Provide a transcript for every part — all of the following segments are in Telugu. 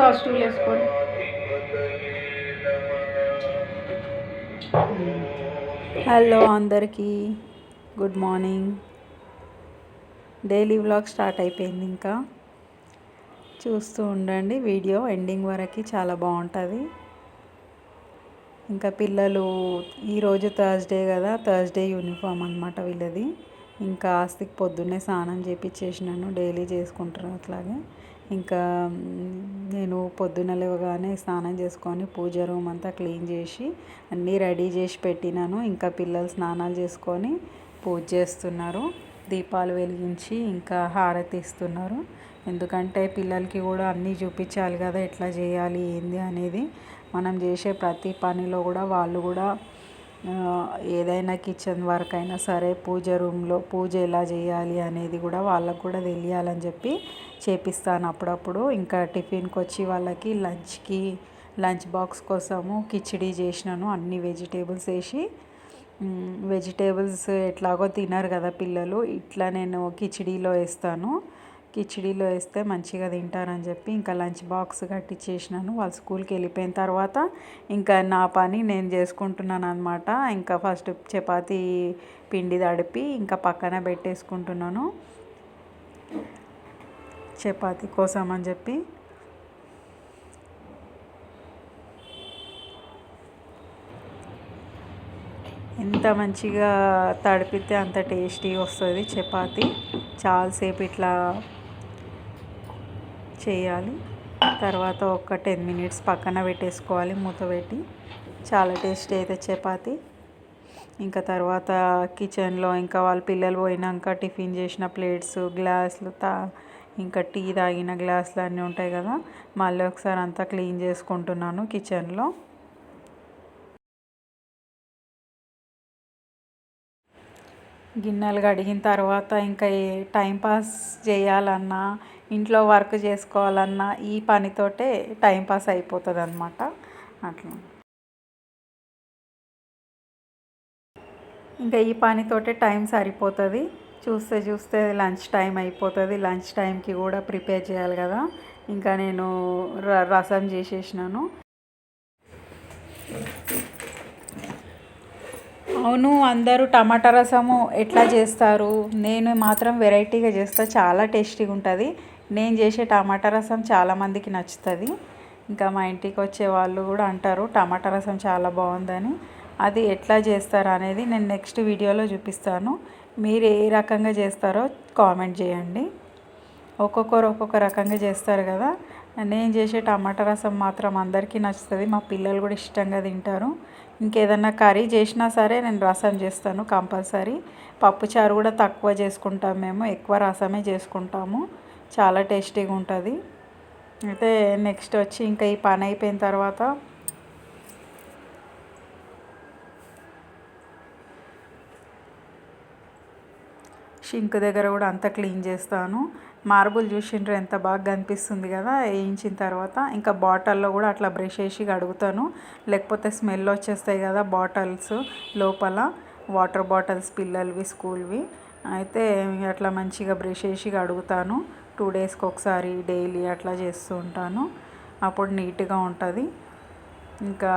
సాస్ వేసుకోండి. హలో అందరికీ good morning. Daily vlog start అయిపోయింది ఇంకా. చూస్తూ ఉండండి వీడియో ఎండింగ్ వరకు చాలా బాగుంటుంది. ఇంకా పిల్లలు ఈరోజు థర్స్డే కదా థర్స్డే యూనిఫామ్ అనమాట వీళ్ళది. ఇంకా ఆస్తికి పొద్దున్నే స్నానం చేపించేసినాను డైలీ చేసుకుంటారు అట్లాగే. ఇంకా నేను పొద్దున లేవగానే స్నానం చేసుకొని పూజ రూమ్ అంతా క్లీన్ చేసి అన్నీ రెడీ చేసి పెట్టినాను. ఇంకా పిల్లలు స్నానాలు చేసుకొని పూజ చేస్తున్నారు. దీపాలు వెలిగించి ఇంకా హారతి ఇస్తున్నారు. ఎందుకంటే పిల్లలకి కూడా అన్నీ చూపించాలి కదా ఎట్లా చేయాలి ఏంది అనేది. మనం చేసే ప్రతి పనిలో కూడా వాళ్ళు కూడా ఏదైనా కిచెన్ వర్క్ అయినా సరే పూజ రూమ్లో పూజ ఎలా చేయాలి అనేది కూడా వాళ్ళకు కూడా తెలియాలని చెప్పి చేపిస్తాను అప్పుడప్పుడు. ఇంకా టిఫిన్కి వచ్చి వాళ్ళకి లంచ్కి లంచ్ బాక్స్ కోసము కిచిడి చేసినాను. అన్ని వెజిటేబుల్స్ వేసి వెజిటేబుల్స్ ఎట్లాగో తినరు కదా పిల్లలు. ఇట్లా నేను కిచిడీలో వేస్తాను. కిచిడీలో వేస్తే మంచిగా తింటారని చెప్పి ఇంకా లంచ్ బాక్స్ కట్టించేసినాను వాళ్ళు స్కూల్కి వెళ్ళిపోయిన తర్వాత ఇంకా నా పని నేను చేసుకుంటున్నాను అనమాట ఇంకా ఫస్ట్ చపాతీ పిండి తడిపి ఇంకా పక్కన పెట్టేసుకుంటున్నాను. చపాతి కోసం అని చెప్పి. ఎంత మంచిగా తడిపితే అంత టేస్టీ వస్తుంది చపాతి. చాలాసేపు ఇట్లా చేయాలి. తర్వాత ఒక టెన్ మినిట్స్ పక్కన పెట్టేసుకోవాలి మూత పెట్టి. చాలా టేస్టీ అయితే చపాతి. ఇంకా తర్వాత కిచెన్లో ఇంకా వాళ్ళ పిల్లలు పోయినాక టిఫిన్ చేసిన ప్లేట్స్ గ్లాసులు తా ఇంకా టీ తాగిన గ్లాసులు అన్నీ ఉంటాయి కదా మళ్ళీ ఒకసారి అంతా క్లీన్ చేసుకుంటున్నాను కిచెన్లో. గిన్నెలు కడిగిన తర్వాత ఇంకా ఏ టైంపాస్ చేయాలన్నా ఇంట్లో వర్క్ చేసుకోవాలన్నా ఈ పనితోటే టైంపాస్ అయిపోతుంది అనమాట అట్లా. ఇంకా ఈ పనితోటే టైం సరిపోతుంది. చూస్తే చూస్తే లంచ్ టైం అయిపోతుంది. లంచ్ టైంకి కూడా ప్రిపేర్ చేయాలి కదా. ఇంకా నేను రసం చేసేసినాను. అవును అందరూ టమాటా రసము ఎట్లా చేస్తారు? నేను మాత్రం వెరైటీగా చేస్తా. చాలా టేస్టీగా ఉంటుంది నేను చేసే టమాటా రసం చాలామందికి నచ్చుతుంది. ఇంకా మా ఇంటికి వచ్చే వాళ్ళు కూడా అంటారు టమాటా రసం చాలా బాగుందని. అది ఎట్లా చేస్తారు అనేది నేను నెక్స్ట్ వీడియోలో చూపిస్తాను. మీరు ఏ రకంగా చేస్తారో కామెంట్ చేయండి. ఒక్కొక్కరు ఒక్కొక్క రకంగా చేస్తారు కదా. నేను చేసే టమాటా రసం మాత్రం అందరికీ నచ్చుతుంది. మా పిల్లలు కూడా ఇష్టంగా తింటారు. ఇంకేదన్నా కర్రీ చేసినా సరే నేను రసం చేస్తాను కంపల్సరీ. పప్పుచారు కూడా తక్కువ చేసుకుంటాం మేము ఎక్కువ రసమే చేసుకుంటాము. చాలా టేస్టీగా ఉంటుంది. అయితే నెక్స్ట్ వచ్చి ఇంకా ఈ పని అయిపోయిన తర్వాత షింక్ దగ్గర కూడా అంతా క్లీన్ చేస్తాను. మార్బుల్ చూసిండ్రు ఎంత బాగా కనిపిస్తుంది కదా వేయించిన తర్వాత ఇంకా బాటిల్లో కూడా అట్లా బ్రష్ వేసి కడుగుతాను. లేకపోతే స్మెల్ వచ్చేస్తాయి కదా బాటిల్స్ లోపల వాటర్ బాటిల్స్ పిల్లలవి స్కూల్వి. అయితే అట్లా మంచిగా బ్రష్ వేసి కడుగుతాను. టూ డేస్కి ఒకసారి డైలీ అట్లా చేస్తూ ఉంటాను. అప్పుడు నీట్గా ఉంటుంది. ఇంకా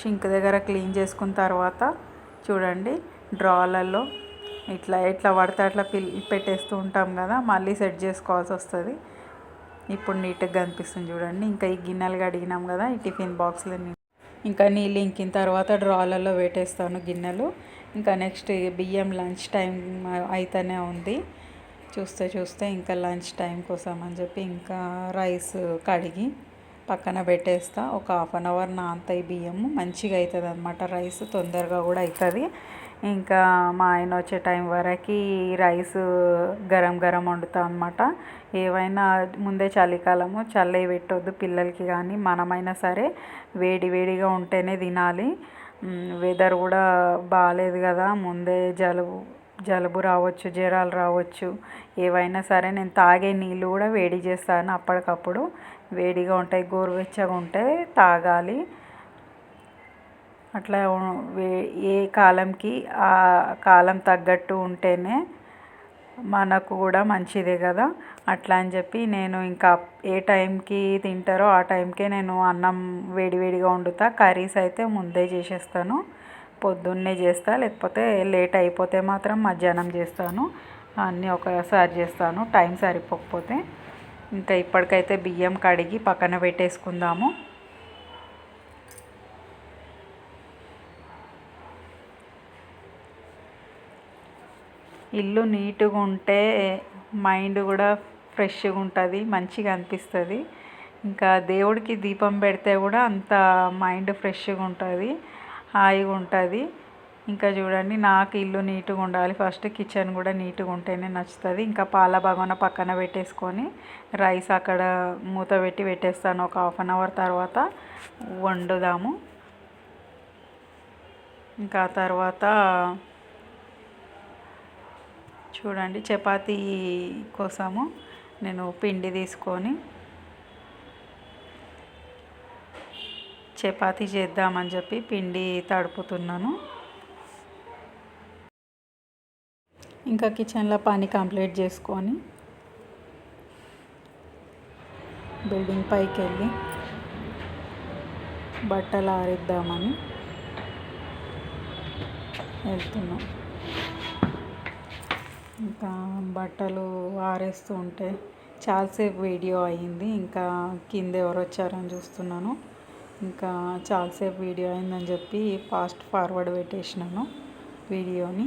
షింక్ దగ్గర క్లీన్ చేసుకున్న తర్వాత చూడండి డ్రాలలో ఇట్లా ఎట్లా పడితే అట్లా పిల్ పెట్టేస్తూ ఉంటాం కదా మళ్ళీ సెట్ చేసుకోవాల్సి వస్తుంది. ఇప్పుడు నీట్గా కనిపిస్తుంది చూడండి. ఇంకా ఈ గిన్నెలు కడిగినాం కదా ఈ టిఫిన్ బాక్స్లో ఇంకా నీళ్ళు ఇంకిన తర్వాత డ్రాలలో పెట్టేస్తాను గిన్నెలు. ఇంకా నెక్స్ట్ బియ్యం లంచ్ టైం అయితేనే ఉంది. చూస్తే చూస్తే ఇంకా లంచ్ టైం కోసం అని చెప్పి ఇంకా రైస్ కడిగి పక్కన పెట్టేస్తా. ఒక హాఫ్ అన్ అవర్ నానతాయి బియ్యము మంచిగా అవుతుంది అనమాట రైస్ తొందరగా కూడా అవుతుంది ఇంకా మా ఆయన వచ్చే టైం వరకు రైస్ గరం గరం వండుతాం అనమాట ఏవైనా ముందే చలికాలము చల్లవి పెట్టొద్దు పిల్లలకి కానీ మనమైనా సరే వేడి వేడిగా ఉంటేనే తినాలి. వెదర్ కూడా బాగాలేదు కదా ముందే జలుబు జలుబు రావచ్చు జ్వరాలు రావచ్చు. ఏవైనా సరే నేను తాగే నీళ్ళు కూడా వేడి చేస్తాను అప్పటికప్పుడు. వేడిగా ఉంటాయి గోరువెచ్చగా ఉంటే తాగాలి. అట్లా ఏ కాలంకి ఆ కాలం తగ్గట్టు ఉంటేనే మనకు కూడా మంచిదే కదా. అట్లా అని చెప్పి నేను ఇంకా ఏ టైంకి తింటారో ఆ టైంకే నేను అన్నం వేడివేడిగా వండుతా. కర్రీస్ అయితే ముందే చేసేస్తాను. పొద్దున్నే చేస్తా లేకపోతే లేట్ అయిపోతే మాత్రం మధ్యాహ్నం చేస్తాను. అన్నీ ఒకసారి చేస్తాను. టైం సరిపోకపోతే. ఇంకా ఇప్పటికైతే బియ్యం కడిగి పక్కన పెట్టేసుకుందాము. ఇల్లు నీట్గా ఉంటే మైండ్ కూడా ఫ్రెష్గా ఉంటుంది మంచిగా అనిపిస్తుంది. ఇంకా దేవుడికి దీపం పెడితే కూడా అంత మైండ్ ఫ్రెష్గా ఉంటుంది హాయిగా ఉంటుంది. ఇంకా చూడండి నాకు ఇల్లు నీట్గా ఉండాలి. ఫస్ట్ కిచెన్ కూడా నీట్గా ఉంటేనే నచ్చుతుంది. ఇంకా పాల భగవన పక్కన పెట్టేసుకొని రైస్ అక్కడ మూత పెట్టి పెట్టేస్తాను. ఒక హాఫ్ అన్ అవర్ తర్వాత వండుదాము. ఇంకా తర్వాత చూడండి చపాతీ కోసము నేను పిండి తీసుకొని చపాతీ చేద్దామని చెప్పి పిండి తడుపుతున్నాను. ఇంకా కిచెన్లో పని కంప్లీట్ చేసుకొని బిల్డింగ్ పైకి వెళ్ళి బట్టలు ఆరిద్దామని వెళ్తున్నాం. ఇంకా బట్టలు ఆరేస్తూ ఉంటే చాలాసేపు వీడియో అయ్యింది. ఇంకా కింద ఎవరు వచ్చారని చూస్తున్నాను. ఇంకా చాలాసేపు వీడియో అయిందని చెప్పి ఫాస్ట్ ఫార్వర్డ్ పెట్టేసినాను వీడియోని.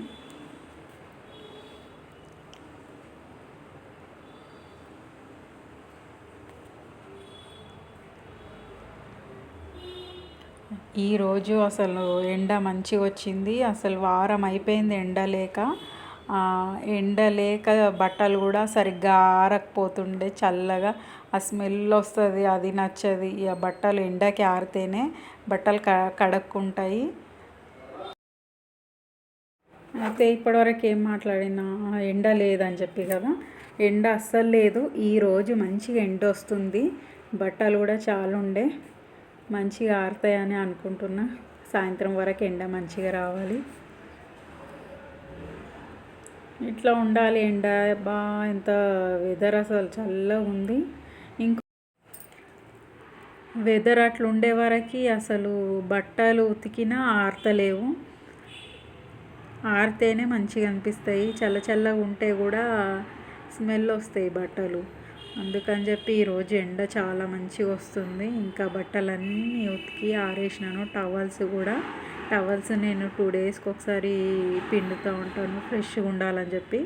ఈరోజు అసలు ఎండ మంచిగా వచ్చింది. అసలు వారం అయిపోయింది ఎండ లేక. ఎండ లేక బట్టలు కూడా సరిగ్గా ఆరకపోతుండే చల్లగా. ఆ స్మెల్ వస్తుంది అది నచ్చది. ఇక బట్టలు ఎండకి ఆరితేనే బట్టలు క కడక్కుంటాయి. అయితే ఇప్పటివరకు ఏం మాట్లాడినా? ఎండ లేదని చెప్పి కదా. ఎండ అస్సలు లేదు. ఈరోజు మంచిగా ఎండ వస్తుంది. బట్టలు కూడా చాలా ఉండే మంచిగా ఆరుతాయని అనుకుంటున్నా. సాయంత్రం వరకు ఎండ మంచిగా రావాలి. ఇట్లా ఉండాలి ఎండ బా ఎంత వెదర్ అసలు చల్లగా ఉంది. ఇంకో వెదర్ అట్లా ఉండే వరకు అసలు బట్టలు ఉతికినా ఆరతలేవు. ఆరితేనే మంచిగా అనిపిస్తాయి. చల్ల చల్లగా ఉంటే కూడా స్మెల్ వస్తాయి బట్టలు. అందుకని చెప్పి ఈరోజు ఎండ చాలా మంచిగా వస్తుంది. ఇంకా బట్టలన్నీ ఉతికి ఆరేసినాను టవల్స్ కూడా. టవల్స్ నేను టూ డేస్కి ఒకసారి పిండుతూ ఉంటాను ఫ్రెష్గా ఉండాలని చెప్పి.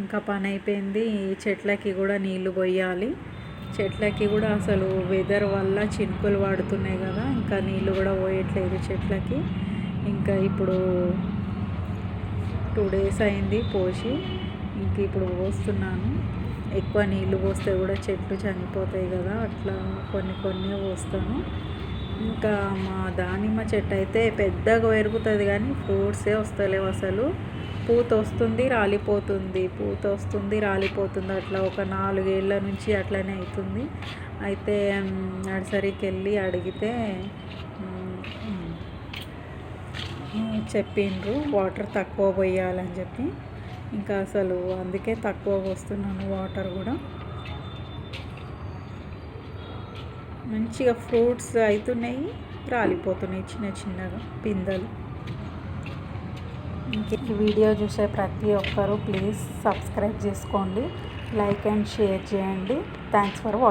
ఇంకా పని అయిపోయింది చెట్లకి కూడా నీళ్ళు పోయాలి. చెట్లకి కూడా అసలు వెదర్ వల్ల చినుకులు పడుతున్నాయి కదా ఇంకా నీళ్ళు కూడా పోయట్లేదు చెట్లకి. ఇంకా ఇప్పుడు టూ డేస్ అయింది పోసి ఇంక ఇప్పుడు పోస్తున్నాను. ఎక్కువ నీళ్ళు పోస్తే కూడా చెట్లు చనిపోతాయి కదా అట్లా కొన్ని కొన్ని పోస్తాను. ఇంకా మా దానిమ్మ చెట్టు అయితే పెద్దగా పెరుగుతుంది కానీ ఫ్రూట్సే వస్తలేవు అసలు. పూత వస్తుంది రాలిపోతుంది. పూత వస్తుంది రాలిపోతుంది. అట్లా ఒక నాలుగేళ్ళ నుంచి అట్లనే అవుతుంది. అయితే నర్సరీకి వెళ్ళి అడిగితే చెప్పిండ్రు వాటర్ తక్కువ పోయాలని చెప్పి. ఇంకా అసలు అందుకే తక్కువ పోస్తున్నాను వాటర్ కూడా. మంచిగా ఫ్రూట్స్ అవుతున్నాయి రాలిపోతున్నాయి చిన్న చిన్నగా పిందెలు. ఈ వీడియో చూసే ప్రతి ఒక్కరూ ప్లీజ్ సబ్స్క్రైబ్ చేసుకోండి లైక్ అండ్ షేర్ చేయండి. Thanks for watching